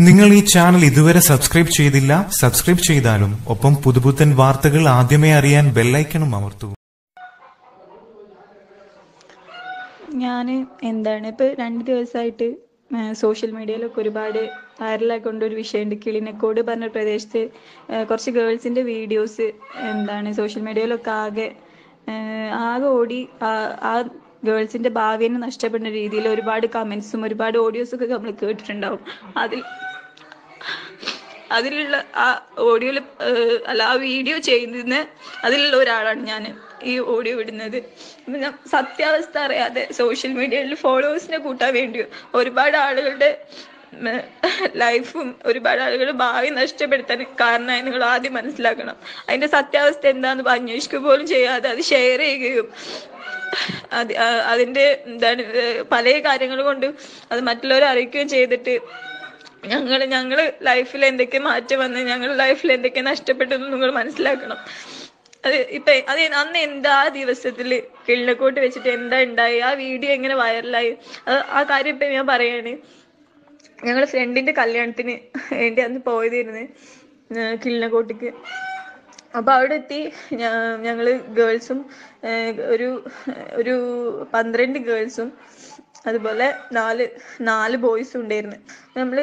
നിങ്ങൾ ഈ ചാനൽ ഇതുവരെ സബ്സ്ക്രൈബ് ചെയ്തില്ല സബ്സ്ക്രൈബ് ചെയ്താലും ഒപ്പം പുതുപുത്തൻ വാർത്തകൾ ആദ്യമേ അറിയാൻ ബെല്ലൈക്കണും അമർത്തൂ. ഞാൻ എന്താണ് ഇപ്പോൾ രണ്ട് ദിവസമായിട്ട് സോഷ്യൽ മീഡിയയിലൊക്കെ ഒരുപാട് വൈറലായിക്കൊണ്ട് ഒരു വിഷയമുണ്ട്. കിളിനക്കോട് പറഞ്ഞ പ്രദേശത്ത് കുറച്ച് ഗേൾസിന്റെ വീഡിയോസ് എന്താണ് സോഷ്യൽ മീഡിയയിലൊക്കെ ആകെ ആകെ ഓടി ആ- ഗേൾസിന്റെ ഭാവിയെ നഷ്ടപ്പെടുന്ന രീതിയിൽ ഒരുപാട് കമൻസും ഒരുപാട് ഓഡിയോസും ഒക്കെ നമ്മൾ കേട്ടിട്ടുണ്ടാവും. അതിൽ അതിലുള്ള ആ ഓഡിയോയിൽ അല്ല ആ വീഡിയോ ചെയ്യുന്ന അതിലുള്ള ഒരാളാണ് ഞാൻ ഈ ഓഡിയോ ഇടുന്നത്. സത്യാവസ്ഥ അറിയാതെ സോഷ്യൽ മീഡിയയിൽ ഫോളോവേഴ്സിനെ കൂട്ടാൻ വേണ്ടി ഒരുപാട് ആളുകളുടെ ലൈഫും ഒരുപാട് ആളുകൾ ഭാവി നഷ്ടപ്പെടുത്താൻ കാരണമായി നിങ്ങൾ ആദ്യം മനസ്സിലാക്കണം. അതിന്റെ സത്യാവസ്ഥ എന്താന്ന് അന്വേഷിക്കുക പോലും ചെയ്യാതെ അത് ഷെയർ ചെയ്യുകയും അതിന്റെ എന്താണ് പല കാര്യങ്ങൾ കൊണ്ട് അത് മറ്റുള്ളവരെ അറിയിക്കുകയും ചെയ്തിട്ട് ഞങ്ങൾ ഞങ്ങൾ ലൈഫിൽ എന്തൊക്കെ മാറ്റം വന്ന് ഞങ്ങൾ ലൈഫിൽ എന്തൊക്കെ നഷ്ടപ്പെട്ടു നിങ്ങൾ മനസ്സിലാക്കണം. അത് ഇപ്പൊ അത് അന്ന് എന്താ ആ ദിവസത്തിൽ കിള്ളക്കോട്ട് വെച്ചിട്ട് എന്താ ഉണ്ടായി ആ വീഡിയോ എങ്ങനെ വൈറലായി ആ കാര്യം ഇപ്പൊ ഞാൻ പറയാണ്. ഞങ്ങൾ ഫ്രണ്ടിന്റെ കല്യാണത്തിന് വേണ്ടി അന്ന് പോയതിരുന്ന് ഏഹ് കിളിനക്കോട്ടേക്ക്. അപ്പൊ അവിടെ എത്തി ഞങ്ങൾ ഗേൾസും ഒരു ഒരു പന്ത്രണ്ട് ഗേൾസും അതുപോലെ നാല് നാല് ബോയ്സ് ഉണ്ടായിരുന്നു. നമ്മൾ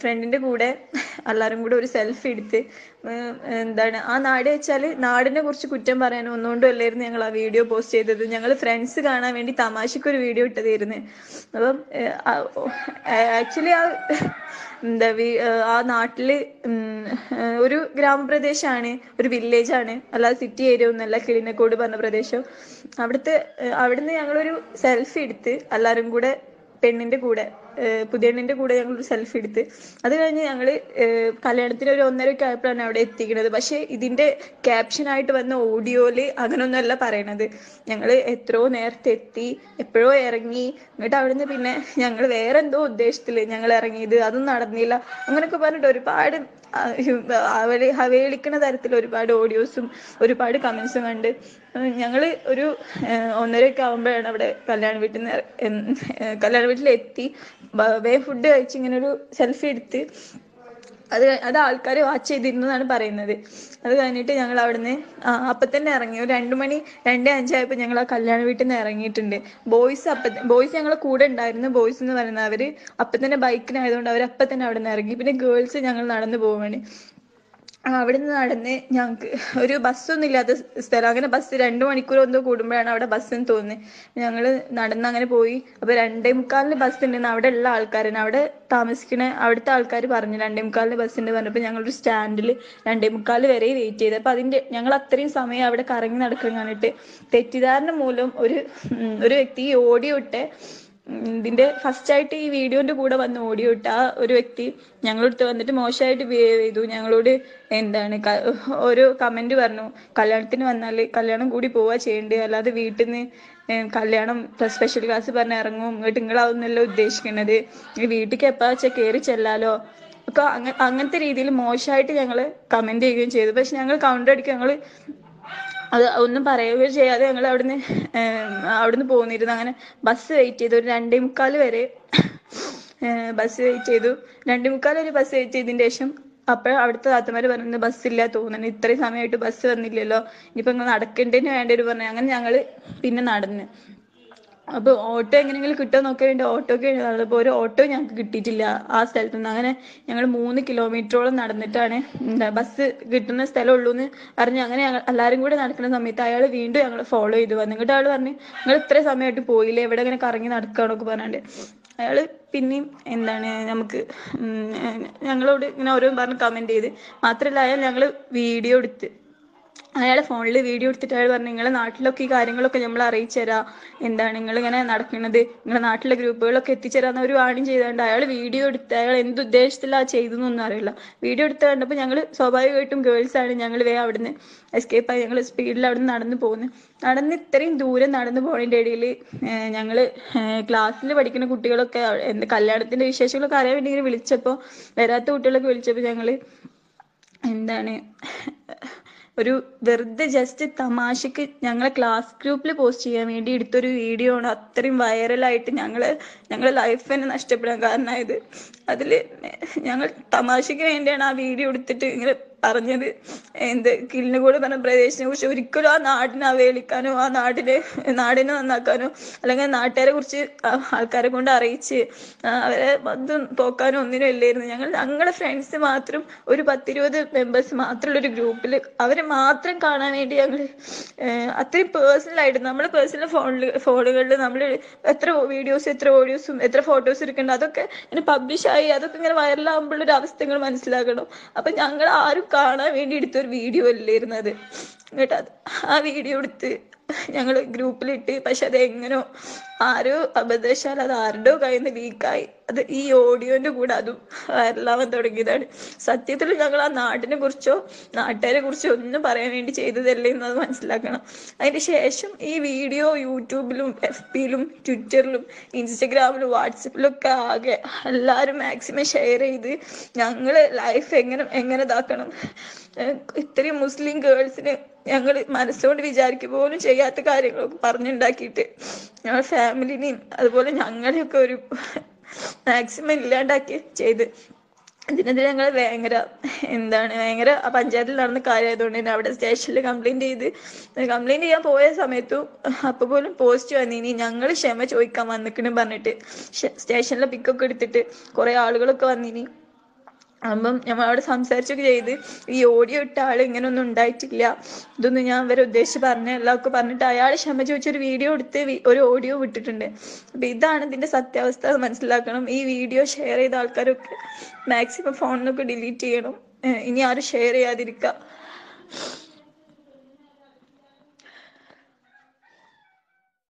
ഫ്രണ്ടിന്റെ കൂടെ എല്ലാവരും കൂടെ ഒരു സെൽഫി എടുത്ത് എന്താണ് ആ നാട് വെച്ചാൽ നാടിനെ കുറിച്ച് കുറ്റം പറയാൻ ഒന്നുകൊണ്ടും അല്ലായിരുന്നു ഞങ്ങൾ ആ വീഡിയോ പോസ്റ്റ് ചെയ്തത്. ഞങ്ങൾ ഫ്രണ്ട്സ് കാണാൻ വേണ്ടി തമാശക്ക് ഒരു വീഡിയോ ഇട്ടതായിരുന്നു. അപ്പം ആക്ച്വലി ആ എന്താ ആ നാട്ടിൽ ഒരു ഗ്രാമപ്രദേശമാണ് ഒരു വില്ലേജ് ആണ്. അല്ലാതെ സിറ്റി ഏരിയ ഒന്നല്ല കിളിനക്കോട് പറഞ്ഞ പ്രദേശം. അവിടുത്തെ അവിടുന്ന് ഞങ്ങളൊരു സെൽഫി എടുത്ത് എല്ലാവരും കൂടെ പെണ്ണിന്റെ കൂടെ പുതിയണ്ണിന്റെ കൂടെ ഞങ്ങൾ ഒരു സെൽഫി എടുത്ത്. അത് കഴിഞ്ഞ് ഞങ്ങൾ ഏഹ് കല്യാണത്തിന് ഒരു ഒന്നര ഒക്കെ ആയപ്പോഴാണ് അവിടെ എത്തിക്കുന്നത് പക്ഷെ ഇതിന്റെ ക്യാപ്ഷൻ ആയിട്ട് വന്ന ഓഡിയോയിൽ അങ്ങനൊന്നുമല്ല പറയണത്. ഞങ്ങൾ എത്രയോ നേരത്തെ എത്തി എപ്പോഴോ ഇറങ്ങി. എന്നിട്ട് അവിടുന്ന് പിന്നെ ഞങ്ങൾ വേറെ എന്തോ ഉദ്ദേശത്തിൽ ഞങ്ങൾ ഇറങ്ങിയത് അതൊന്നും നടന്നില്ല. അങ്ങനെയൊക്കെ പറഞ്ഞിട്ട് ഒരുപാട് ആ, അവളെ ഹവേളിക്കണ തരത്തിൽ ഒരുപാട് ഓഡിയോസും ഒരുപാട് കമന്റ്സും കണ്ട്. ഞങ്ങൾ ഒരു ഒന്നര ഒന്നരയൊക്കെ ആകുമ്പോഴാണ് അവിടെ കല്യാണ വീട്ടിൽ നിന്ന് കല്യാണ വീട്ടിലെത്തി. വേ ഫുഡ് കഴിച്ച് ഇങ്ങനെ ഒരു സെൽഫി എടുത്ത് അത് അത് ആൾക്കാർ വാച്ച് ചെയ്തിരുന്നതാണ് പറയുന്നത്. അത് കഴിഞ്ഞിട്ട് ഞങ്ങൾ അവിടുന്ന് അപ്പൊ തന്നെ ഇറങ്ങി. ഒരു രണ്ടു മണി രണ്ടേ അഞ്ചായപ്പോൾ ഞങ്ങൾ ആ കല്യാണ വീട്ടിൽ നിന്ന് ഇറങ്ങിയിട്ടുണ്ട്. ബോയ്സ് അപ്പ ബോയ്സ് ഞങ്ങളെ കൂടെ ഉണ്ടായിരുന്നു. ബോയ്സ് എന്ന് പറയുന്നത് അവർ അപ്പൊ തന്നെ ബൈക്കിനായതുകൊണ്ട് അവർ അപ്പൊ തന്നെ അവിടെ നിന്ന് ഇറങ്ങി. പിന്നെ ഗേൾസ് ഞങ്ങൾ നടന്നു പോവാണ് അവിടുന്ന് നടന്ന് ഞങ്ങൾക്ക് ഒരു ബസ്സൊന്നും ഇല്ലാത്ത സ്ഥലം. അങ്ങനെ ബസ് രണ്ട് മണിക്കൂർ എന്തോ കൂടുമ്പോഴാണ് അവിടെ ബസ് എന്ന് തോന്നുന്നത്. ഞങ്ങൾ നടന്ന് അങ്ങനെ പോയി. അപ്പൊ രണ്ടേ മുക്കാലിന് ബസ് ഉണ്ടെന്ന് അവിടെ ഉള്ള ആൾക്കാരാണ്. അവിടെ താമസിക്കണ അവിടുത്തെ ആൾക്കാർ പറഞ്ഞു രണ്ടേ മുക്കാലിന് ബസ് ഉണ്ട് പറഞ്ഞപ്പോൾ ഞങ്ങളൊരു സ്റ്റാൻഡിൽ രണ്ടേ മുക്കാൽ വരെ വെയിറ്റ് ചെയ്ത്. അപ്പൊ അതിന്റെ ഞങ്ങൾ അത്രയും സമയം അവിടെ കറങ്ങി നടക്കുന്ന കണ്ടിട്ട് തെറ്റിദ്ധാരണ മൂലം ഒരു ഒരു വ്യക്തി ഓടി ഉം, ഇതിന്റെ ഫസ്റ്റ് ആയിട്ട് ഈ വീഡിയോന്റെ കൂടെ വന്ന് ഓഡിയോ ഇട്ട ആ ഒരു വ്യക്തി ഞങ്ങളടുത്ത് വന്നിട്ട് മോശമായിട്ട് ബിഹേവ് ചെയ്തു. ഞങ്ങളോട് എന്താണ് ഒരു കമന്റ് പറഞ്ഞു. കല്യാണത്തിന് വന്നാൽ കല്യാണം കൂടി പോവാ ചെയ്യണ്ടേ? അല്ലാതെ വീട്ടിൽ നിന്ന് കല്യാണം സ്പെഷ്യൽ ക്ലാസ് പറഞ്ഞ് ഇറങ്ങും. ഇങ്ങോട്ട് നിങ്ങളാവുന്നല്ലോ ഉദ്ദേശിക്കുന്നത് വീട്ടിലേക്ക് എപ്പാ വെച്ചാൽ കയറി ചെല്ലാലോ? അങ്ങനത്തെ രീതിയിൽ മോശമായിട്ട് ഞങ്ങൾ കമന്റ് ചെയ്യുകയും ചെയ്തു. പക്ഷെ ഞങ്ങൾ കൗണ്ടർ അടിക്കുക ഞങ്ങൾ അത് ഒന്നും പറയുകയോ ചെയ്യാതെ ഞങ്ങൾ അവിടുന്ന് അവിടുന്ന് പോന്നിരുന്നു. അങ്ങനെ ബസ് വെയിറ്റ് ചെയ്തു. ഒരു രണ്ടേ മുക്കാൽ വരെ ബസ് വെയിറ്റ് ചെയ്തു. രണ്ടേ മുക്കാൽ വരെ ബസ് വെയിറ്റ് ചെയ്തതിന് ശേഷം അപ്പോൾ അവിടുത്തെ താത്തമാര് പറഞ്ഞു ബസ് ഇല്ല തോന്നുന്നു. ഇത്രയും സമയമായിട്ട് ബസ് വന്നില്ലല്ലോ. ഇനിയിപ്പോ നിങ്ങൾ നടക്കേണ്ടതിന് വേണ്ടി പറഞ്ഞു. അങ്ങനെ ഞങ്ങൾ പിന്നെ നടന്ന്. അപ്പൊ ഓട്ടോ എങ്ങനെയെങ്കിലും കിട്ടുമോ നോക്കാൻ വേണ്ടി ഓട്ടോക്ക് അപ്പോൾ ഒരു ഓട്ടോ ഞങ്ങൾക്ക് കിട്ടിയിട്ടില്ല ആ സ്ഥലത്ത് നിന്ന് അങ്ങനെ ഞങ്ങൾ മൂന്ന് കിലോമീറ്ററോളം നടന്നിട്ടാണ് എന്താ ബസ് കിട്ടുന്ന സ്ഥലമുള്ളൂ എന്ന് അറിഞ്ഞ്. അങ്ങനെ ഞങ്ങൾ എല്ലാവരും കൂടെ നടക്കുന്ന സമയത്ത് അയാൾ വീണ്ടും ഞങ്ങൾ ഫോളോ ചെയ്തു. എന്നിട്ട് അയാൾ പറഞ്ഞു നിങ്ങൾ ഇത്ര സമയമായിട്ട് പോയില്ലേ? എവിടെ ഇങ്ങനെ കറങ്ങി നടക്കുകയാണൊക്കെ പറഞ്ഞാണ്ട് അയാൾ പിന്നെയും എന്താണ് നമുക്ക് ഞങ്ങളോട് ഇങ്ങനെ ഓരോന്ന് പറഞ്ഞ് കമന്റ് ചെയ്ത്. മാത്രമല്ല അയാൾ ഞങ്ങൾ വീഡിയോ എടുത്ത്. അയാളെ ഫോണിൽ വീഡിയോ എടുത്തിട്ട് അയാൾ പറഞ്ഞു നിങ്ങളെ നാട്ടിലൊക്കെ ഈ കാര്യങ്ങളൊക്കെ നമ്മൾ അറിയിച്ചു തരാം. എന്താണ് നിങ്ങൾ ഇങ്ങനെ നടക്കുന്നത് നിങ്ങളുടെ നാട്ടിലെ ഗ്രൂപ്പുകളൊക്കെ എത്തിച്ചേരാന്ന് ഒരു വാണി ചെയ്തുകൊണ്ട് അയാൾ വീഡിയോ എടുത്ത് അയാൾ എന്ത് ഉദ്ദേശത്തിലാ ചെയ്തെന്നൊന്നും അറിയില്ല. വീഡിയോ എടുത്ത് കണ്ടപ്പോൾ ഞങ്ങൾ സ്വാഭാവികമായിട്ടും ഗേൾസ് ആണ് ഞങ്ങൾ വേ അവിടുന്ന് എസ്കേപ്പ് ആയി. ഞങ്ങൾ സ്പീഡിൽ അവിടുന്ന് നടന്നു പോകുന്നു നടന്ന് ഇത്രയും ദൂരം നടന്നു പോകുന്നതിന്റെ ഇടയിൽ ഞങ്ങൾ ക്ലാസ്സിൽ പഠിക്കുന്ന കുട്ടികളൊക്കെ എന്ത് കല്യാണത്തിന്റെ വിശേഷങ്ങളൊക്കെ അറിയാൻ വേണ്ടി ഇങ്ങനെ വിളിച്ചപ്പോൾ വരാത്ത കുട്ടികളൊക്കെ വിളിച്ചപ്പോൾ ഞങ്ങൾ എന്താണ് ഒരു വെറുതെ ജസ്റ്റ് തമാശക്ക് ഞങ്ങളെ ക്ലാസ് ഗ്രൂപ്പിൽ പോസ്റ്റ് ചെയ്യാൻ വേണ്ടി എടുത്തൊരു വീഡിയോ ആണ്. അത്രയും വൈറലായിട്ട് ഞങ്ങൾ ഞങ്ങളെ ലൈഫ് തന്നെ നഷ്ടപ്പെടാൻ കാരണമായത് അതിൽ ഞങ്ങൾ തമാശക്ക് വേണ്ടിയാണ് ആ വീഡിയോ എടുത്തിട്ട് ഇങ്ങനെ പറഞ്ഞത് എന്ത്? കിളിനുകൂട് പറഞ്ഞ പ്രദേശത്തിനെ കുറിച്ച് ഒരിക്കലും ആ നാടിനെ അവഹേളിക്കാനോ ആ നാടിനെ നാടിനെ നന്നാക്കാനോ അല്ലെങ്കിൽ നാട്ടുകാരെ കുറിച്ച് ആൾക്കാരെ കൊണ്ട് അറിയിച്ച് അവരെ ഒന്നും പോക്കാനോ ഒന്നിനും ഇല്ലായിരുന്നു. ഞങ്ങൾ ഞങ്ങളുടെ ഫ്രണ്ട്സ് മാത്രം ഒരു പത്തിരുപത് മെമ്പേഴ്സ് മാത്രമുള്ള ഒരു ഗ്രൂപ്പിൽ അവരെ മാത്രം കാണാൻ വേണ്ടി ഞങ്ങൾ അത്രയും പേഴ്സണൽ ആയിട്ട് നമ്മൾ പേഴ്സണൽ ഫോണിൽ ഫോണുകളിൽ നമ്മൾ എത്ര വീഡിയോസ് എത്ര ഓഡിയോസും എത്ര ഫോട്ടോസ് എടുക്കേണ്ട അതൊക്കെ ഇങ്ങനെ പബ്ലിഷ് ആയി അതൊക്കെ ഇങ്ങനെ വൈറലാകുമ്പോഴുള്ള ഒരു അവസ്ഥ നിങ്ങൾ മനസ്സിലാക്കണം. അപ്പൊ ഞങ്ങൾ ആരും കാണാൻ വേണ്ടി എടുത്ത ഒരു വീഡിയോ അല്ലായിരുന്നു അത് എന്നിട്ട് അത് ആ വീഡിയോ എടുത്ത് ഞങ്ങൾ ഗ്രൂപ്പിലിട്ട് പക്ഷെ അത് എങ്ങനോ ആരോ അബദ്ധവശാൽ അത് ആരുടെയോ കയ്യിൽ നിന്ന് ലീക്കായി അത് ഈ ഓഡിയോന്റെ കൂടെ അതും വൈറലാവാൻ തുടങ്ങിയതാണ്. സത്യത്തിൽ ഞങ്ങൾ ആ നാടിനെ കുറിച്ചോ നാട്ടുകാരെ കുറിച്ചോ ഒന്നും പറയാൻ വേണ്ടി ചെയ്തതല്ലേ എന്നത് മനസ്സിലാക്കണം. അതിന് ശേഷം ഈ വീഡിയോ യൂട്യൂബിലും എഫ് പിയിലും ട്വിറ്ററിലും ഇൻസ്റ്റഗ്രാമിലും വാട്സപ്പിലും ഒക്കെ ആകെ എല്ലാവരും മാക്സിമം ഷെയർ ചെയ്ത് ഞങ്ങൾ ലൈഫ് എങ്ങനെ എങ്ങനെ ഇതാക്കണം. ഇത്രയും മുസ്ലിം ഗേൾസിന് ഞങ്ങൾ മനസ്സുകൊണ്ട് വിചാരിക്കുക പോലും ചെയ്യാത്ത കാര്യങ്ങളൊക്കെ പറഞ്ഞുണ്ടാക്കിയിട്ട്. ഞങ്ങൾ ഫാമിലിനെയും അതുപോലെ ഞങ്ങളെയൊക്കെ ഒരു മാക്സിമം ഇല്ലാണ്ടാക്കി ചെയ്ത്. ഇതിനെതിരെ ഞങ്ങൾ ഭയങ്കര എന്താണ് ഭയങ്കര ആ പഞ്ചായത്തിൽ നടന്ന കാര്യമായതുകൊണ്ട് തന്നെ അവിടെ സ്റ്റേഷനിൽ കംപ്ലൈന്റ് ചെയ്ത്. കംപ്ലൈന്റ് ചെയ്യാൻ പോയ സമയത്തും അപ്പൊ പോലും പോസ്റ്റ് വന്നിനി. ഞങ്ങൾ ക്ഷമ ചോദിക്കാൻ വന്നിക്കണെന്ന് പറഞ്ഞിട്ട്. സ്റ്റേഷനിലെ പിക്കൊക്കെ എടുത്തിട്ട് കുറേ ആളുകളൊക്കെ വന്നിനി. അപ്പം നമ്മൾ അവിടെ സംസാരിച്ചൊക്കെ ചെയ്ത് ഈ ഓഡിയോ ഇട്ട ആൾ ഇങ്ങനെയൊന്നും ഉണ്ടായിട്ടില്ല. ഇതൊന്നും ഞാൻ അവരെ ഉദ്ദേശിച്ച് പറഞ്ഞ എല്ലാവർക്കും പറഞ്ഞിട്ട് അയാൾ ക്ഷമ ചോദിച്ചൊരു വീഡിയോ എടുത്ത് ഒരു ഓഡിയോ വിട്ടിട്ടുണ്ട്. അപ്പൊ ഇതാണ് ഇതിന്റെ സത്യാവസ്ഥ മനസ്സിലാക്കണം. ഈ വീഡിയോ ഷെയർ ചെയ്ത ആൾക്കാരൊക്കെ മാക്സിമം ഫോണിൽ നിന്നൊക്കെ ഡിലീറ്റ് ചെയ്യണം. ഇനി ആരും ഷെയർ ചെയ്യാതിരിക്കുക